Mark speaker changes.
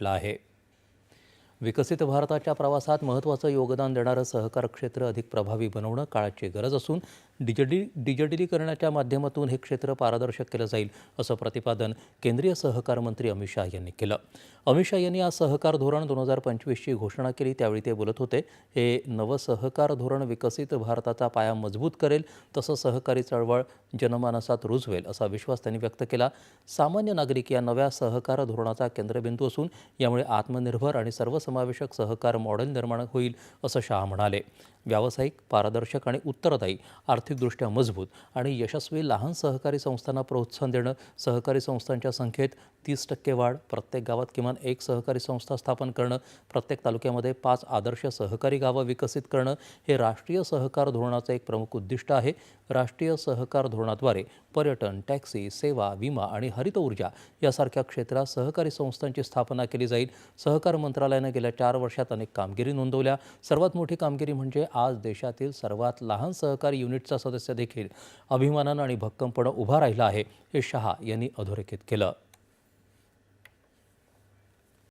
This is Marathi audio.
Speaker 1: म्हटलं आहे. विकसित भारताच्या प्रवासात महत्त्वाचं योगदान देणारं सहकार क्षेत्र अधिक प्रभावी बनवणं काळाची गरज असून डिजिटली डिजिटलीकरणाच्या माध्यमातून हे क्षेत्र पारदर्शक केलं जाईल असं प्रतिपादन केंद्रीय सहकार मंत्री अमित शाह यांनी केलं. अमित शाह यांनी आज सहकार धोरण दोन हजार पंचवीसची घोषणा केली. त्यावेळी ते बोलत होते हे नवं सहकार धोरण विकसित भारताचा पाया मजबूत करेल तसं सहकारी चळवळ जनमानसात रुजवेल असा विश्वास त्यांनी व्यक्त केला. सामान्य नागरिक या नव्या सहकार धोरणाचा केंद्रबिंदू असून यामुळे आत्मनिर्भर आणि सर्वसमावेशक सहकार मॉडेल निर्माण होईल असं शाह म्हणाले. व्यावसायिक पारदर्शक आणि उत्तरदायी आर्थिकदृष्ट्या मजबूत आणि यशस्वी लहान सहकारी संस्थांना प्रोत्साहन देणं. सहकारी संस्थांच्या संख्येत तीस टक्के वाढ प्रत्येक गावात किमान एक सहकारी संस्था स्थापन करणं. प्रत्येक तालुक्यामध्ये पाच आदर्श सहकारी गावं विकसित करणं. हे राष्ट्रीय सहकार धोरणाचं एक प्रमुख उद्दिष्ट आहे. राष्ट्रीय सहकार धोरणाद्वारे पर्यटन टॅक्सी सेवा विमा आणि हरित ऊर्जा यासारख्या क्षेत्रात सहकारी संस्थांची स्थापना केली जाईल. सहकार मंत्रालयानं गेल्या चार वर्षात अनेक कामगिरी नोंदवल्या. सर्वात मोठी कामगिरी म्हणजे आज देशातील सर्वात लहान सहकारी युनिटचा सदस्य देखील अभिमानानं आणि भक्कमपणं उभा राहिला आहे हे शहा यांनी अधोरेखित केलं.